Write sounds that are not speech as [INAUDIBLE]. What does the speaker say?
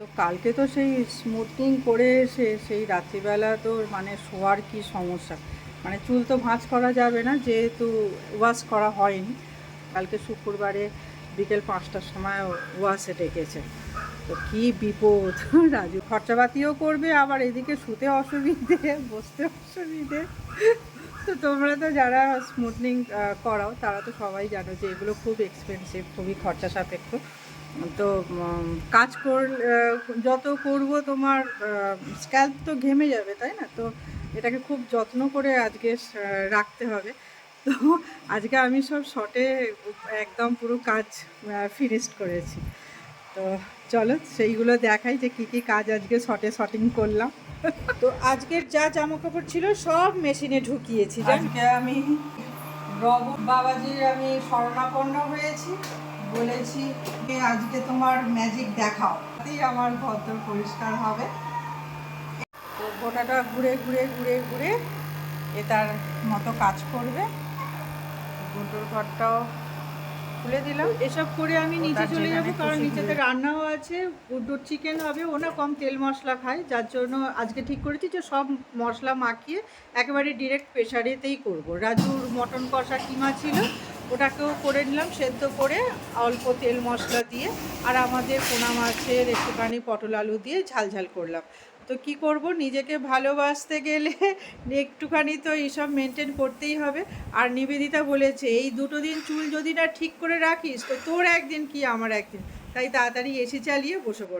তো কালকে তো সেই স্মুথনিং করে এসে সেই রাত্রিবেলা তো মানে শোয়ার কি সমস্যা? মানে চুল তো ভাঁজ করা যাবে না, যেহেতু ওয়াশ করা হয়নি। কালকে শুক্রবারে বিকেল পাঁচটার সময় ওয়াশে ডেকেছে। তো কী বিপদ, রাজু। খরচাপাতিও করবে, আবার এদিকে শুতে অসুবিধে, বসতে অসুবিধে। তো তোমরা তো যারা স্মুথনিং করাও, তারা তো সবাই জানো যে এগুলো খুব এক্সপেন্সিভ খুবই খরচা সাপেক্ষ। তো কাজ কর যত করব তোমার স্ক্যাল্প তো ঘেমে যাবে, তাই না? তো এটাকে খুব যত্ন করে আজকে রাখতে হবে। তো আজকে আমি সব শর্টে একদম পুরো কাজ ফিনিশড করেছি। তো চলো, সেইগুলো দেখাই যে কী কী কাজ আজকে শর্টে শর্টিং করলাম। তো আজকের যা জামা কাপড় ছিল সব মেশিনে ঢুকিয়েছি আজকে আমি রব বাবাজির আমি শরণাপন্ন হয়েছি। বলেছি যে আজকে তোমার ম্যাজিক দেখাও। তাতেই আমার ঘর পরিষ্কার হবে। গোটাটা ঘুরে ঘুরে ঘুরে ঘুরে এ তার মতো কাজ করবে। গোটর ঘরটাও খুলে দিলাম। এসব করে আমি নিচে চলে যাব কারণ নিচেতে রান্নাও আছে গুড্ডুর চিকেন হবে ও না কম তেল মশলা খায় যার জন্য আজকে ঠিক করেছি যে সব মশলা মাখিয়ে একেবারে ডিরেক্ট প্রেশারেতেই করব। রাজুর মটন কষা কিমা ছিল ওটাকেও করে নিলাম সেদ্ধ করে অল্প তেল মশলা দিয়ে আর আমাদের পোনা মাছের একটুখানি পটল আলু দিয়ে ঝাল ঝাল করলাম। তো কি করব? নিজেকে ভালোবাসতে গেলে [LAUGHS] একটুখানি তো এইসব মেনটেন করতেই হবে। আর নিবেদিতা বলেছে, এই দুটো দিন চুল যদি না ঠিক করে রাখিস, তো তোর একদিন কি আমার একদিন? তাই তাড়াতাড়ি এসি চালিয়ে বসে পড়ে